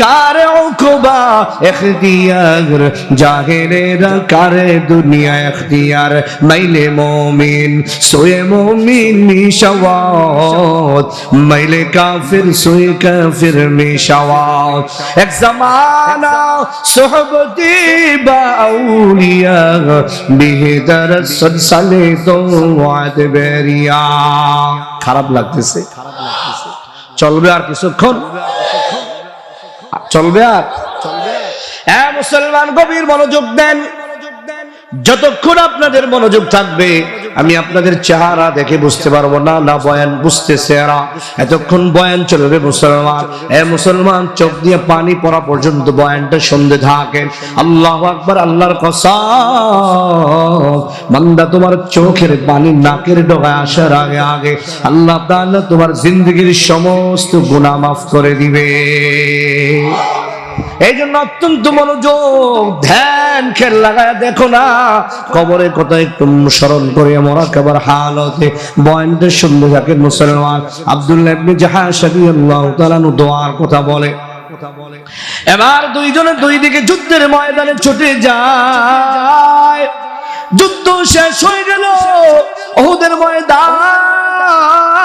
কারে উকবা এখতিয়ার জাহেরেরা কারে দুনিয়া এখতিয়ার, মাইলে মমিন, সোয়ে মমিন মিশাওয়াত, মাইলে কাফির, সোয়ে কাফির মিশাওয়াত। এক জামানা সোহবতি বা বিহেদার সদসালে তো ওয়াদ বেরিয়া। খারাপ লাগতেছে। চলবে আর কিছুক্ষণ? চলবে আর? মুসলমান গভীর মনোযোগ দেন। যতক্ষণ আপনাদের মনোযোগ থাকবে আমি আপনাদের চেহারা দেখে বুঝতে পারব না না বয়ান বুঝতে চেহারা। এতক্ষণ বয়ান চলবে মুসলমান। এ মুসলমান, চোখ দিয়ে পানি পড়া পর্যন্ত বয়ানটা শুনতে থাকেন আল্লাহ আকবার, আল্লাহর কসম। বান্দা তোমার চোখের পানি নাকের ডগায় আসার আগে আগে আল্লাহ তোমার জিন্দগির সমস্ত গুনাহ মাফ করে দিবে। এই জন্য অত্যন্ত মনোযোগ, ধ্যান, খেল লাগায় দেখো না কবরের কথা একটু স্মরণ করে মরা কেবার হালতে। বয়ানটা শুনতে থাকে মুসলমান আব্দুল্লাহ ইবনে জাহাজ রাদিয়াল্লাহু তাআলা নু দোয়ার কথা বলে। এবার দুইজনে দুই দিকে যুদ্ধের ময়দানে ছুটে যায়। যুদ্ধ শেষ হয়ে গেল। ওহুদের ময়দান।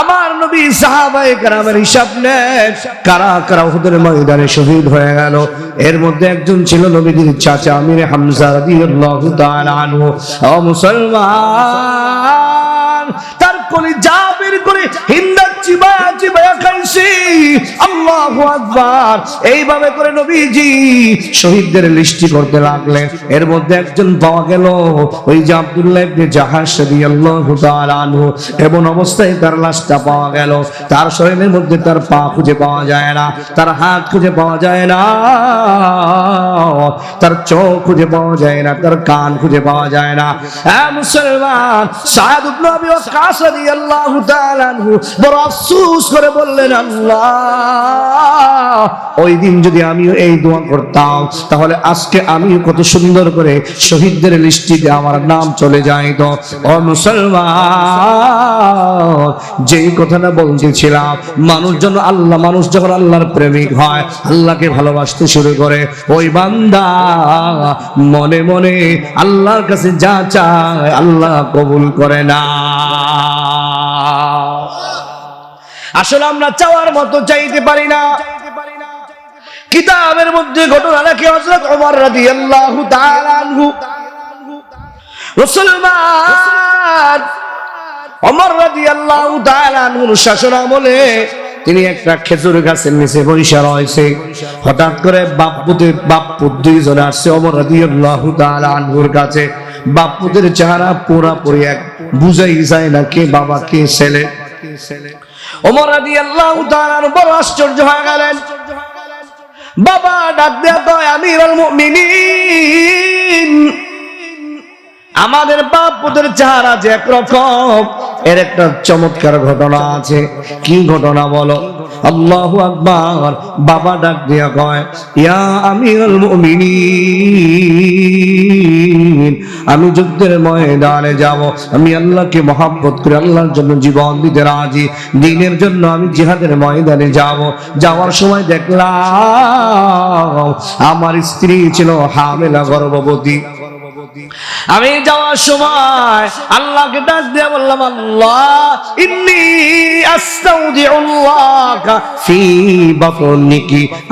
আমার নবী সাহাবায়ে কেরামের হিসাব নেন কারা কারা ওহুদের ময়দানে শহীদ হয়ে গেল। এর মধ্যে একজন ছিল নবীজির চাচা আমির হামজা রাদিয়াল্লাহু তাআলা আনহু। ও মুসলমান, তার কোলে যা বের করে হিন্দা এইভাবে করে নবীজি শহীদদের লিস্টি করতে লাগলেন। এর মধ্যে একজন পাওয়া গেল, ওই যে আব্দুল্লাহ জাহাজ এমন অবস্থায় তার লাশটা পাওয়া গেল। তার শরীরের মধ্যে তার পা খুঁজে পাওয়া যায় না, তার হাত খুঁজে পাওয়া যায় না, তার চোখ খুঁজে পাওয়া যায় না, তার কান খুঁজে পাওয়া যায় না। মুসলমান, সাদ আফসোস করে বললেন, আল্লাহ, ওই দিন যদি আমিও এই দোয়া করতাম, তাহলে আজকে আমি কত সুন্দর করে শহীদদের লিস্টিতে আমার নাম চলে যায় তো ও মুসলমান, যেই কথাটা বলতেছিলাম, মানুষ যেন আল্লাহ, মানুষ যখন আল্লাহর প্রেমিক হয়, আল্লাহকে ভালোবাসতে শুরু করে, ওই বান্দা মনে মনে আল্লাহর কাছে যা চায়, আল্লাহ কবুল করে না। আসলে আমরা চাওয়ার মতো চাইতে পারি না। কিতাবের মধ্যে ঘটনা লেখে হযরত ওমর রাদিয়াল্লাহু তাআলা আনহু। মুসলমান ওমর রাদিয়াল্লাহু তাআলা আনহুর শাসন আমলে তিনি একটা খেজুর গাছের নিচে বৈশা রয়েছে। হঠাৎ করে বাপ্পুদের বাপ্পুর দুইজন আসছে অমর রাদিয়াল্লাহু তাআলা আনহুর কাছে। বাপ্পুদের চেহারা পুরাপুরি এক, বুঝাই যায় না কে বাবা কে ছেলে কে ছেলে। ওমর রাদিয়াল্লাহু তাআলা বড় আশ্চর্য হয়ে গেলেন। বাবা ডাক দেয়া তো আমিরুল আমাদের বাপ পুতের চেহারা যে একরকম, এর একটা চমৎকার ঘটনা আছে। কি ঘটনা বলো? আল্লাহু আকবার, বাবা ডাক দিয়া কয়, ইয়া আমিরুল মুমিনিন, আমি যুদ্ধের ময়দানে যাব। আমি আল্লাহকে মহাব্বত করে আল্লাহর জন্য জীবন দিতে রাজি। দিনের জন্য আমি জিহাদের ময়দানে যাব। যাওয়ার সময় দেখলাম, আমার স্ত্রী ছিল হামেলা গর্ভবতী। আমি যাওয়ার সময় আল্লাহকে ডাক দিয়ে বললাম, আল্লাহ, ইন্নি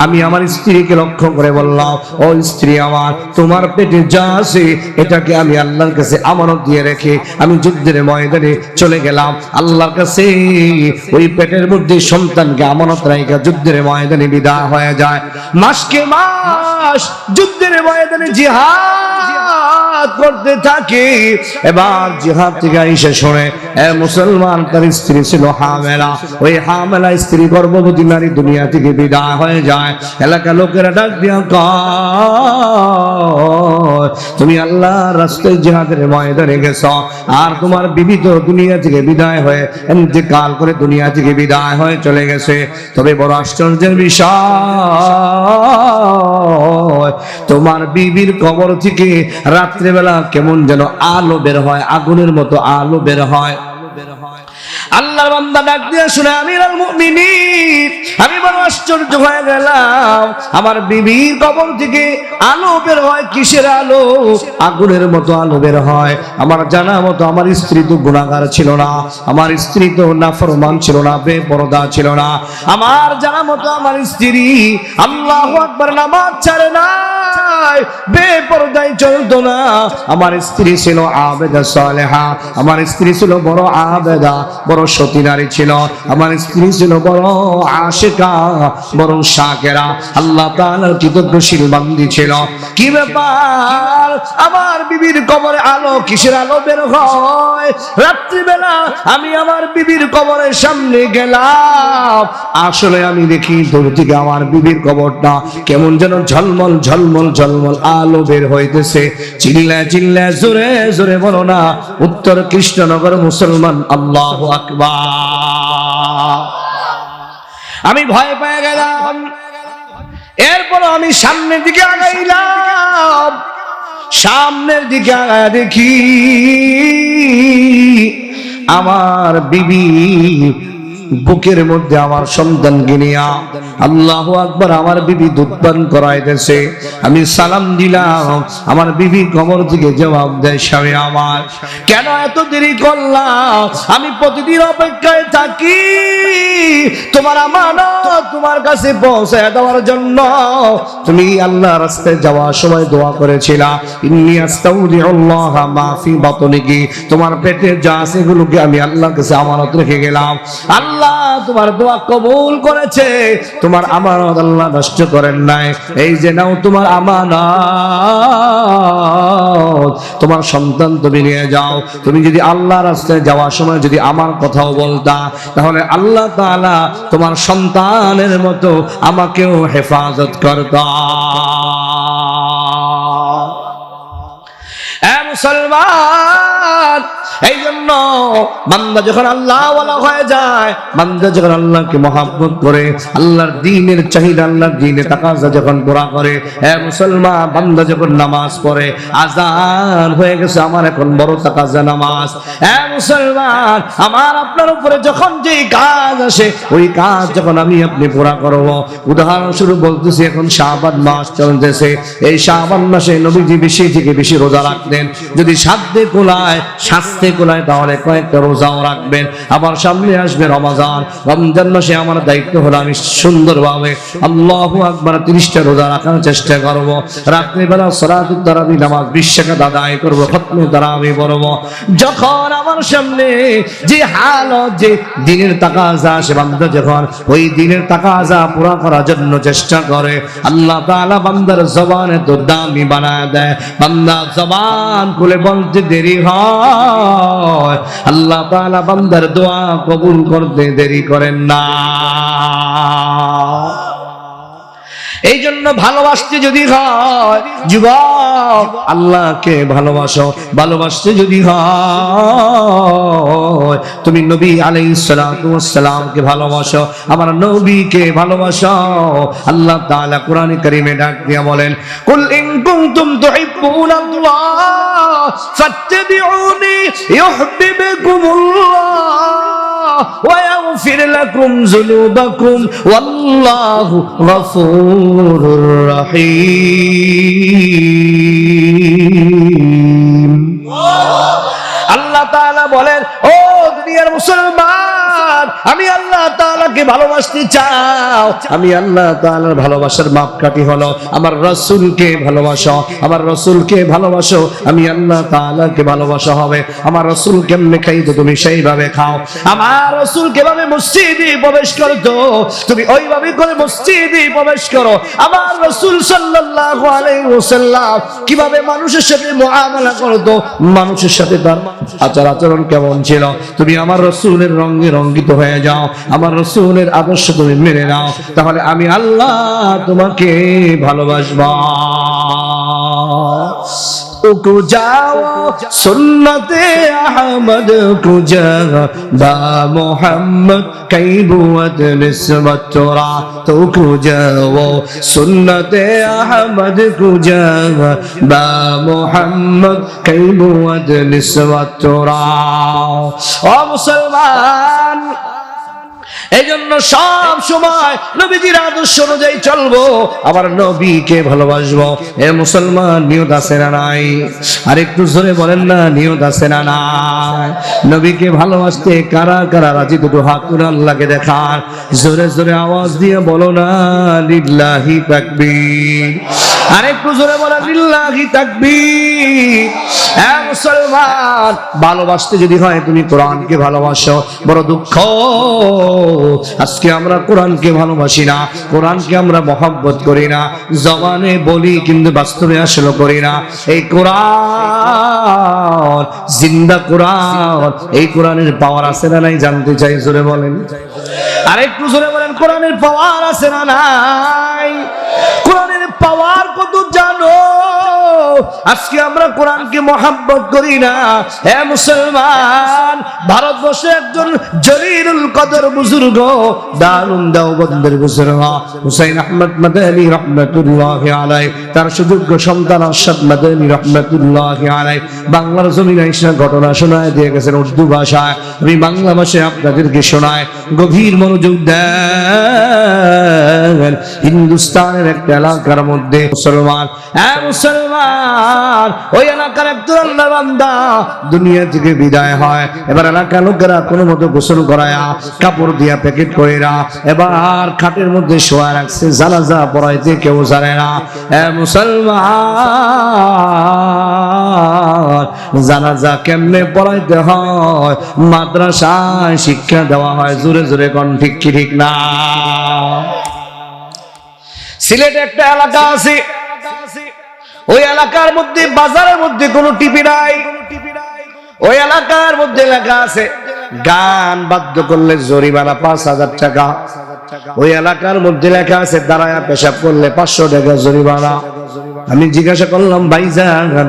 আমি আমার স্ত্রীকে লক্ষ্য করে বললাম, ও স্ত্রী আমার, তোমার পেটে যা আছে, এটাকে আমি আল্লাহর কাছে আমানত দিয়ে রেখে আমি যুদ্ধের ময়দানে চলে গেলাম। আল্লাহর কাছে ওই পেটের মধ্যে সন্তানকে আমানত রাখা যুদ্ধের ময়দানে বিদায় হয়ে যায়। মাসকে মাস যুদ্ধের ময়দানে জিহাদ করতে থাকে। এবার জিহাদ থেকে এসে শোনে, এ মুসলমান, তার স্ত্রী ছিল হামেলা। ওই হামেলা স্ত্রী গর্ভবতী নারী দুনিয়া থেকে বিদায় হয়ে যায়। এলাকা লোকেরা ডাক দিয়া তুমি আল্লাহ রাস্তায় জিহাদের ময়দানে গেছ। আর তোমার বিবিধ দুনিয়া থেকে বিদায় হয়ে, ইন্তেকাল করে দুনিয়া থেকে বিদায় হয়ে চলে গেছে। তবে বড় আশ্চর্যের বিষয়, তোমার বিবির কবর থেকে রাত্রেবেলা কেমন যেন আলো বের হয়, আগুনের মতো আলো বের হয়। আল্লাহর বান্দা ডাক দিয়ে শুনে আমি বড় আশ্চর্য হয়ে গেলাম। আমার বিবির কবর থেকে আলো বের হয়, কিসের আলো? আগুনের মতো আলো বের হয়। আমার জানা মতো আমার স্ত্রী তো গুণাগার ছিল না। আমার স্ত্রী তো নাফরমান ছিল না, বেপরদা ছিল না। আমার জানা মতো আমার স্ত্রী আল্লাহ আকবার নামাজ ছাড়ে নাই বেপরদায় চলতো না। আমার স্ত্রী ছিল আবেদা সালেহা, আমার স্ত্রী ছিল বড় আবেদা, বড় সতী নারী ছিল। আমার স্ত্রী ছিল বড় আশেকা, বড় শাকেরা আল্লাহ কৃতজ্ঞশীল বান্দি ছিল। কি ব্যাপার? আমার বিবির কবরে আলো কিসের আলো বের হয়? রাত্রিবেলা আমি আমার বিবির কবরের সামনে গেলাম। আসলে আমি দেখি দূর থেকে আমার বিবির কবরটা কেমন যেন ঝলমল ঝলমল ঝলমল আলো বের হইতেছে। চিল্লা চিল্লা জোরে জোরে বলো না, উত্তর কৃষ্ণনগর মুসলমান, আল্লাহ আকবার। আমি ভয় পেয়ে গেলাম। এরপর আমি সামনের দিকে আগাইলাম। সামনের দিকে আগায় দেখি, আমার বিবি বুকের মধ্যে আমার সন্তানকে নিয়া আল্লাহ আকবার আমার বিবি দুধ পান করাইতেছে। আমি সালাম দিলাম। আমার বিবি কবর থেকে জবাব দেয়, স্বামী আমার, কেন এত দেরি করলাম আমি প্রতিদিন অপেক্ষায় থাকি। তোমার আমানত তোমার কাছে পৌঁছায় দেওয়ার জন্য। তুমি আল্লাহ রাস্তায় যাওয়ার সময় দোয়া করেছিলা। ইন্নি আস্তাউদিউল্লাহ মা ফি বাতনিকি। তোমার পেটে যা আছে এগুলোকে আমি আল্লাহর কাছে আমানত রেখে গেলাম। আল্লাহ তোমার দোয়া কবুল করেছে। তোমার আমানত আল্লাহ নষ্ট করেন নাই। এই যে নাও তোমার আমানত। তোমার সন্তান তুমি নিয়ে যাও। তুমি যদি আল্লাহ রাস্তায় যাওয়ার সময় যদি আমার কথাও বলতা, তাহলে আল্লাহ তাআলা তোমার সন্তানের মতো আমাকেও হেফাজত করতা। মুসলমান এই জন্য বান্দা যখন আল্লাহ হয়ে যায়, বান্দা যখন আল্লাহকে মহাব্বত করে, আল্লাহর দিনের চাহিদা, আল্লাহর দিনের তাকাজা যখন পুরা করে, এ মুসলমান, বান্দা যখন নামাজ পড়ে, আজান হয়ে গেছে, আমার এখন বড় তাকাজা নামাজ। এ মুসলমান, আমার আপনার উপরে যখন যে কাজ আসে, ওই কাজ যখন আমি আপনি পুরা করব। উদাহরণস্বরূপ বলতেছি, এখন শাহবান মাস চলতেছে। এই শাহবান মাসে নবীজি বেশি থেকে বেশি রোজা রাখতেন। যদি সাধ্যে কোলায় স্বাস্থ্যে কোলায় তাহলে কয়েকটা রোজাও রাখবেন। আবার সামনে আসবে রমাজান। রমজান মাসে আমার দায়িত্ব হলো আমি সুন্দরভাবে আল্লাহ আকবার তিরিশটা রোজা রাখার চেষ্টা করব। রাত্রিবেলা সরাতুর দ্বারা আমি নামাজ বিশ্বাকাত আদায় করব খতমের দ্বারা আমি পড়ব। যখন আমার সামনে যে হালত যে দিনের তাকাজা আসে বান্দা যখন ওই দিনের তাকাজা পুরা করার জন্য চেষ্টা করে, আল্লাহ তাআলা বান্দার জবানে তো দামি বানায় দেয়। বান্দা জবান খুলে বলতে দেরি হয়। আল্লাহ তাআলা বান্দার দোয়া কবুল করতে দেরি করেন না। এই জন্য ভালোবাসতে যদি হয়, যুবক, আল্লাহকে ভালোবাসো। ভালোবাসতে যদি হয়, তুমি নবী আলাইহিস সালামকে ভালোবাসো, আমার নবীকে ভালোবাসো। আল্লাহ তাআলা কোরআনে কারীমে ডাক দিয়া বলেন, কুল ইন কুনতুম তুহিব্বুনাল্লাহ, ফাত্তাবিউনি ويغفر لكم ذنوبكم والله غفور رحيم আল্লাহ তাআলা বলেন ও দুনিয়ার মুসলমান আমি আল্লাহ তাআলাকে ভালোবাসতে চাও। আমি আল্লাহ তাআলার ভালোবাসার মাপকাঠি হলো, আমার ভালোবাসো আমার ভালোবাসো, আমি আল্লাহ তাআলাকে হবে। আমার কেমনে খাইতো তুমি সেইভাবে খাও। আমার কীভাবে মসজিদে প্রবেশ করতো, তুমি ওইভাবে করে মসজিদে প্রবেশ করো। আমার সাল্লাল্লাহু আলাইহি ওয়াসাল্লাম কীভাবে মানুষের সাথে মুআমালা করতো, মানুষের সাথে তার আচার আচরণ কেমন ছিল। তুমি আমার রসুলের রঙে রঙ্গিত হয়ে যাও। আমার রসুলের আদর্শ তুমি মেনে নাও। তাহলে আমি আল্লাহ তোমাকে ভালোবাসবা। کو جاؤ سنت احمد کو جاؤ با محمد کئی بوت نسبت ترا تو کو جاؤ سنت احمد کو جاؤ با محمد کئی بوت نسبت ترا او مسلمان এই জন্য সব সময় নবীজির আদর্শ অনুযায়ী চলবো, আবার নবীকে ভালোবাসবো। এ মুসলমান নিয়ত আছে না নাই? আর একটু জোরে বলেন না নিয়ত আছে না নাই? নবীকে ভালোবাসতে কারা কারা রাজি? দুটো হাত আল্লাহকে দেখান। জোরে জোরে আওয়াজ দিয়ে বলো না, লিল্লাহি তাকবীর। আর একটু জোরে বলো লিল্লাহি তাকবীর। হ্যাঁ মুসলমান, ভালোবাসতে যদি হয় তুমি কোরআনকে ভালোবাসো, বড় দুঃখ। আজকে আমরা কোরআনকে ভালোবাসি না, কোরআনকে আমরা মহব্বত করি না, জবানে বলি কিন্তু বাস্তবে আসলে করি না। এই কোরআন, জিন্দা কোরআন, এই কোরআনের পাওয়ার আছে না নাই জানতে চাই, জোরে বলেন। আর একটু জোরে বলেন, কোরআনের পাওয়ার আছে না নাই? আজকে আমরা কোরআনকে মহাব্বত করি না। হে মুসলমান, ভারতবর্ষে একজন জলিলুল কদর বুজুর্গ দারুণ দেওবন্দের বুজুর্গ, হুসাইন আহমদ মাদানী রহমতুল্লাহ আলাই তার সুযোগ্য সন্তান আরশাদ মাদানী রহমতুল্লাহ আলাই বাংলার জমিন এসে ঘটনা শোনায়, দিয়ে গেছেন উর্দু ভাষায়। আমি বাংলা ভাষায় আপনাদেরকে শোনায় গভীর মনোযোগ দেন। হিন্দুস্তানের একটা এলাকার মধ্যে মুসলমান। হ্যাঁ মুসলমান ওই এলাকার বান্দা দুনিয়া থেকে বিদায় হয়। এবার এলাকার লোকেরা কোনো মতো গোসল করায়া, কাপড় দিয়া প্যাকেট করে না এবার খাটের মধ্যে শোয়া রাখছে, জানাজা পড়াইতে কেউ জানে না। এ মুসলমান, জানাজা কেমনে পড়াইতে হয়? মাদ্রাসায় শিক্ষা দেওয়া হয়, জোরে জোরে কোন, ঠিক ঠিক না? সিলেটে একটা এলাকা আছে ওই এলাকার মধ্যে, বাজারের মধ্যে কোনো টিপি নাই। ওই এলাকার মধ্যে লেখা আছে, গান বাধ্য করলে জরিমানা পাঁচ হাজার টাকা। ওই এলাকার মধ্যে লেখা আছে, দাঁড়ায় পেশাব করলে পাঁচশো টাকা জরিমানা। আমি জিজ্ঞাসা করলাম, ভাইজান,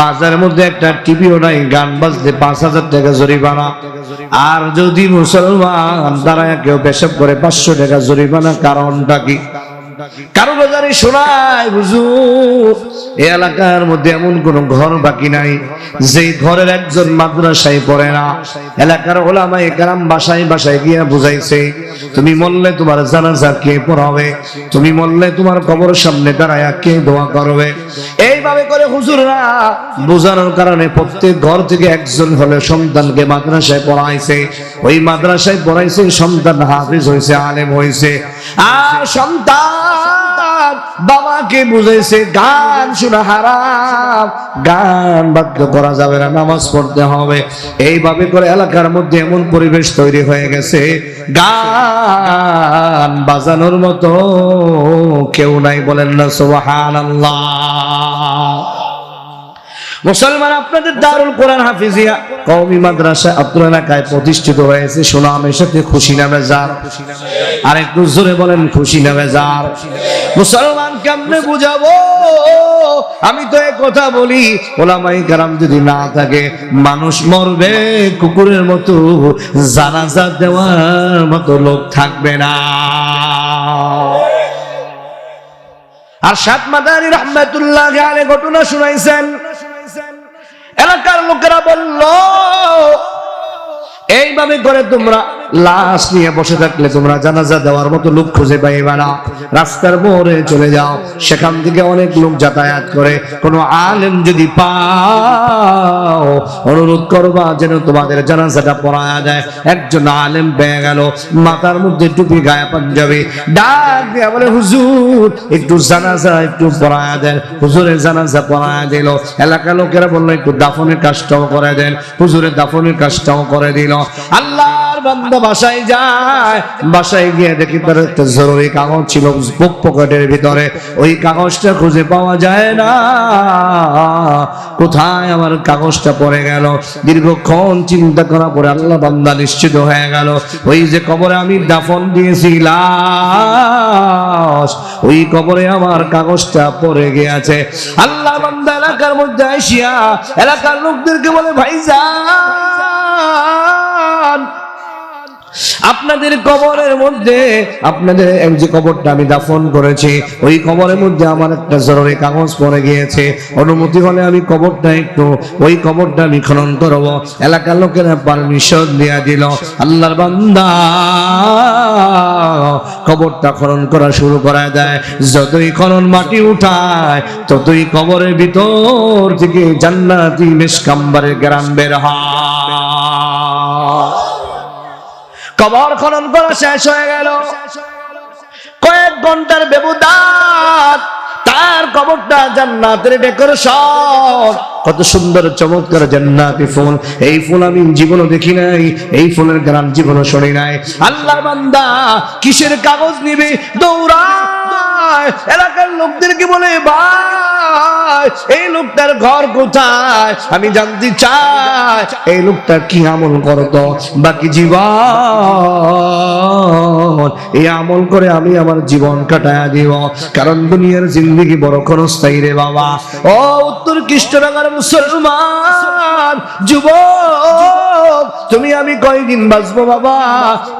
বাজারের মধ্যে একটা টিভিও নাই, গান বাজলে পাঁচ হাজার টাকা জরিমানা। আর যদি মুসলমান দাঁড়ায় কেউ পেশাব করে পাঁচশো টাকা জরিমানা কারণটা কি? কারও বাজারে শোনায়, হুজুর এই এলাকার মধ্যে এমন কোন ঘর বাকি নাই। যেই ঘরের একজন মাদ্রাসায় পড়ে না। এলাকার ওলামাই কারাম বাসায় বাসায় গিয়া বুঝাইছে, তুমি মরলে তোমার জানাজা কে পড়াবে? তুমি মরলে তোমার কবর সামনে দাঁড়ায় কে দোয়া করবে? এইভাবে করে হুজুররা বোঝানোর কারণে প্রত্যেক ঘর থেকে একজন হলে সন্তানকে মাদ্রাসায় পড়াইছে। ওই মাদ্রাসায় পড়াইছে, সন্তান হাফিজ হয়েছে আলেম হয়েছে আর সন্তান বাবাকে বুঝাইছে গান শোনা হারাম। গান বাধ্য করা যাবে না, নামাজ পড়তে হবে। এইভাবে করে এলাকার মধ্যে এমন পরিবেশ তৈরি হয়ে গেছে, গান বাজানোর মতো কেউ নাই বলেন না সোহান মুসলমান আপনাদের দারুল কোরআন হাফিজিয়া। কওমি মাদ্রাসা আব্দুল এলাকায় প্রতিষ্ঠিত হয়েছে। সুনামের সাথে খুশি নামে যার আর একটু জোরে বলেন খুশি নামে যার মুসলমান কেমনে বুঝাবো। আমি তো এক কথা বলি। ওলামাই কারাম যদি না থাকে মানুষ মরবে কুকুরের মতো জানাজা দেওয়ার মতো লোক থাকবে না। আর সাত মাদারি রহমাতুল্লাহ আলে ঘটনা শুনাইছেন। এলাকার লোকেরা বলল এইভাবে করে তোমরা লাশ নিয়ে বসে থাকলে তোমরা জানাজা দেওয়ার মতো লোক খুঁজে পাইবে না। রাস্তার মোড়ে চলে যাও, সেখান থেকে অনেক লোক যাতায়াত করে। কোনো আলেম যদি পাও, অনুরোধ করবা যেন তোমাদের জানাজাটা পড়ায়া যায়। একজন আলেম পেয়ে গেল, মাথার মধ্যে টুপি গায়ে পাঞ্জাবি। ডাক দিয়া বলে, হুজুর, একটু জানাজা, একটু পড়ায়া দেন। হুজুরের জানাজা পড়ায়া দিল। এলাকার লোকেরা বলল, একটু দাফনের কাজটাও করে দেন। হুজুরের দাফনের কাজটাও করে দিল। আল্লাহর বান্দা বাসায় যায়। বাসায় গিয়ে দেখি তার একটা জরুরি কাগজ ছিল বুক পকেটের ভিতরে। ওই কাগজটা খুঁজে পাওয়া যায় না। কোথায় আমার কাগজটা পড়ে গেল? দীর্ঘক্ষণ চিন্তা করা পরে আল্লাহ বান্দা নিশ্চিত হয়ে গেল। ওই যে কবরে আমি দাফন দিয়েছিলাম ওই কবরে আমার কাগজটা পড়ে গিয়েছে। আল্লাহ বান্দা এলাকার মধ্যে আসিয়া এলাকার লোকদেরকে বলে, ভাইজান আপনাদের কবরের মধ্যে, আপনাদের যে কবরটা আমি দাফন করেছি, ওই কবরের মধ্যে আমার একটা জরুরি কাগজ পড়ে গিয়েছে। অনুমতি হলে আমি কবরটা একটু, ওই কবরটা আমি খনন করব। এলাকার লোকেরা পারমিশন দিয়া দিল, আল্লাহর বান্দা কবরটা খনন করা শুরু করা যায় যতই খনন মাটি উঠায়, ততই কবরের ভিতর থেকে জান্নাতি মেশকাম্বারের গ্রাম বের হয়। কবর খনন করা শেষ হয়ে গেল। কয়েক ঘণ্টার ব্যবধান, তার কবরটা জান্নাতের ডেকোরেশন। কত সুন্দর, চমৎকার জান্নাতি ফুল। এই ফুল আমি জীবনও দেখি নাই, এই ফুলের গ্রাম জীবনও শুনি নাই। আল্লাহ বান্দা কিসের কাগজ নিবে? দৌড়ায় এলাকার লোকদেরকে বলে, ভাই, এই লোকটার ঘর কোথায়? আমি জানতে চাই, এই লোকটা কি আমল করতো? বাকি জীবন, এই আমল করে আমি আমার জীবন কাটায় দিব। কারণ দুনিয়ার জিন্দগি বড় ক্ষণস্থায়ী রে বাবা। ও উত্তর কৃষ্ণনগর মুসলমান, যুবক, তুমি আমি কয়দিন বাঁচবো বাবা?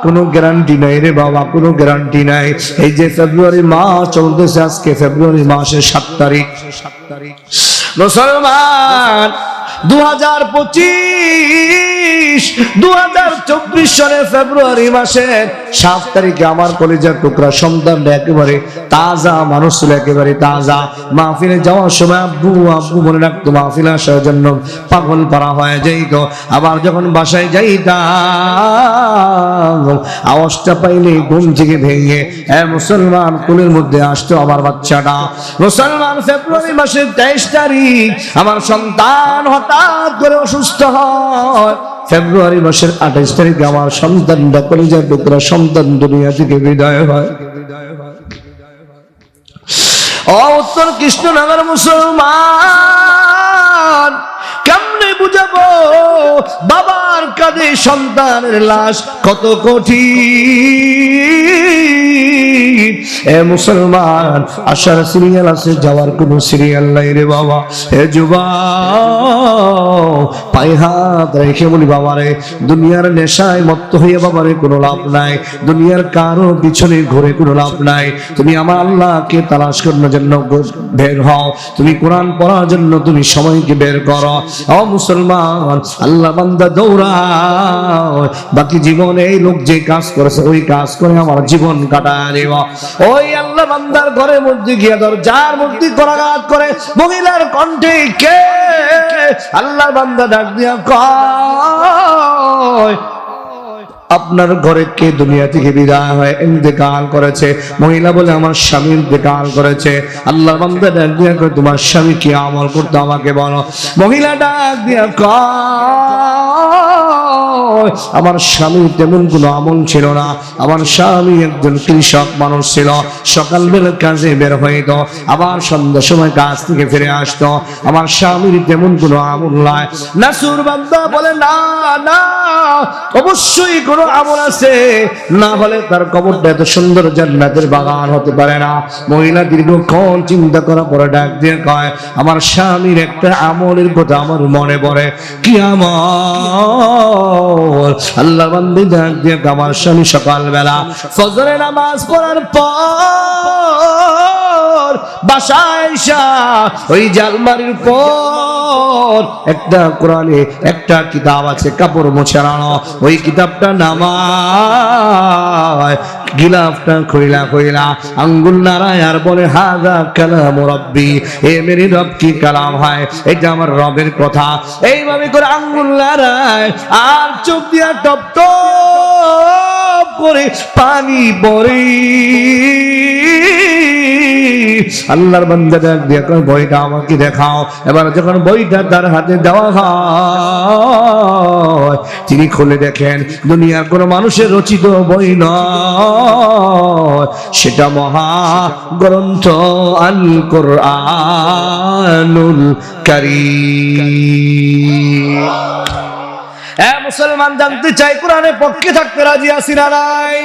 কোনো গ্যারান্টি নাই রে বাবা, কোনো গ্যারান্টি নাই। এই যে ফেব্রুয়ারি মাস চলতেছে আজকে ফেব্রুয়ারি মাসের সাত তারিখ। মুসলমান দু হাজার পঁচিশ দু হাজার চব্বিশ সালের ফেব্রুয়ারি মাসের সাত তারিখে আমার কলেজের টুকরা সন্তানটা একেবারে তাজা মানুষ ছিল একেবারে তাজা। মাহফিলে যাওয়ার সময় আব্বু আব্বু মনে রাখতো মাহফিলে আসার জন্য পাগল পারা হয়ে। যাইতো আবার যখন বাসায় যাইতাম আওয়াজটা পাইলে ঘুম থেকে ভেঙে, এ মুসলমান, কুলের মধ্যে আসতো আমার বাচ্চাটা? মুসলমান ফেব্রুয়ারি মাসের তেইশ তারিখ, আমার সন্তান হঠাৎ করে অসুস্থ হয়। ফেব্রুয়ারি মাসের আঠাইশ তারিখে আমার সন্তানটা কলেজের টুকরা সন্তান দুনিয়া থেকে বিদায় হয়। উত্তর কৃষ্ণনগর মুসলমান, কেমনে বুঝাবো, বাবার কাঁধে সন্তানের লাশ কত কঠিন। এ মুসলমান আসার সিরিয়াল আছে, যাওয়ার কোনো সিরিয়াল নাই রে বাবা। এ যুবা পায়ে হাত রেখে বলি, বাবারে, দুনিয়ার নেশায় মত্ত হইয়া বাবারে কোনো লাভ নাই। দুনিয়ার কারও পিছনে ঘুরে কোনো লাভ নাই। তুমি আমার আল্লাহকে তালাশ করার জন্য বের হও। তুমি কোরআন পড়ার জন্য তুমি সময়কে বের করো। মুসলমান, আল্লাহ বান্দা দৌড়াও। বাকি জীবনে এই লোক যে কাজ করেছে, ওই কাজ করে আমার জীবন কাটায় দেব। ওই আল্লাহ বান্দার ঘরের মূর্তি গিয়ে ধর, যার মূর্তি করাঘাত করে, মহিলার কণ্ঠে কে? আল্লাহ বান্দা ডাক দিয়া কয় আপনার ঘরে কে দুনিয়া থেকে বিদায় হয় হয়ে ইন্তেকাল করেছে? মহিলা বলে, আমার স্বামী ইন্তেকাল করেছে। আল্লাহ বান্দা ডাক দিয়া তোমার স্বামী কি আমল করতো আমাকে বলো। মহিলা ডাক দিয়া কয় আমার স্বামী তেমন কোনো আমল ছিল না। আমার স্বামী একজন কৃষক মানুষ ছিল। সকালবেলা কাজে বের হইত আবার সন্ধ্যার সময় কাজ থেকে ফিরে আসতো আমার স্বামীর তেমন কোনো আমল নাই। নাসুর বান্দা বলে, না না, অবশ্যই কোনো আমল আছে। না হলে তার কবরটা এত সুন্দর জান্নাতের বাগান হতে পারে না। মহিলা দীর্ঘক্ষণ চিন্তা করার পরে ডাক দিয়ে কয়, আমার স্বামীর একটা আমলের কথা আমার মনে পড়ে। কি আমল? আল্লাহ বান্দি ডাক আমার স্বামী সকালবেলা ফজরে নামাজ পড়ার পর বাসায় ওই জালমারির পর একটা কোরআনে একটা কিতাব আছে, কাপড় ওই কিতাবটা গিলাফটা খইলা খইলা। আঙ্গুল আর বলে হাজা কালাম রব্বি। এ রব কি কালাম হয়? এটা আমার রবের কথা। এইভাবে করে আঙ্গুল নাড়ায় আর চোখ দিয়া টপ করে পানি পড়ে আল্লাহর বান্দা দিয়ে বইটা আমাকে দেখাও, এবার যখন বইটা তার হাতে দেওয়া হয়, তিনি খুলে দেখেন, দুনিয়ার কোনো মানুষের রচিত বই নয়। সেটা মহা গ্রন্থ আল কোরআনুল কারীম। এ মুসলমান জানতে চাই, কোরআনের পক্ষে থাকতে রাজি আছি না নাই?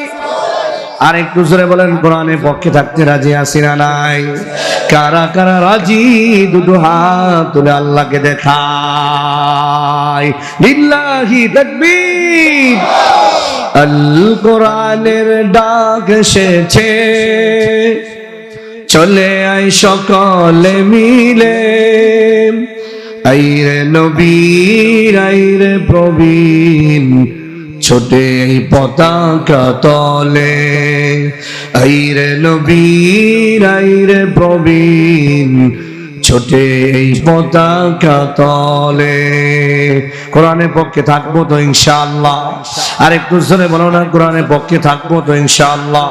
আর একটু জোরে বলেন, কোরআনের পক্ষে থাকতে রাজি আছি না নাই? কারা কারা রাজি? দুটো হাত তুলে আল্লাহকে তাকবীর। আল কোরআনের ডাক এসেছে। চলে আই সকলে মিলে। আইরে নবীর, আইরে প্রবীণ। ছোটে এই পতাকা তলে। আইরে নবীর, আইরে প্রবীণ, ছোটে এই পতাকা তলে। কোরআনের পক্ষে থাকব তো ইনশাআল্লাহ। আর একটু জোরে বলো না কোরআনের পক্ষে থাকব তো ইনশাআল্লাহ।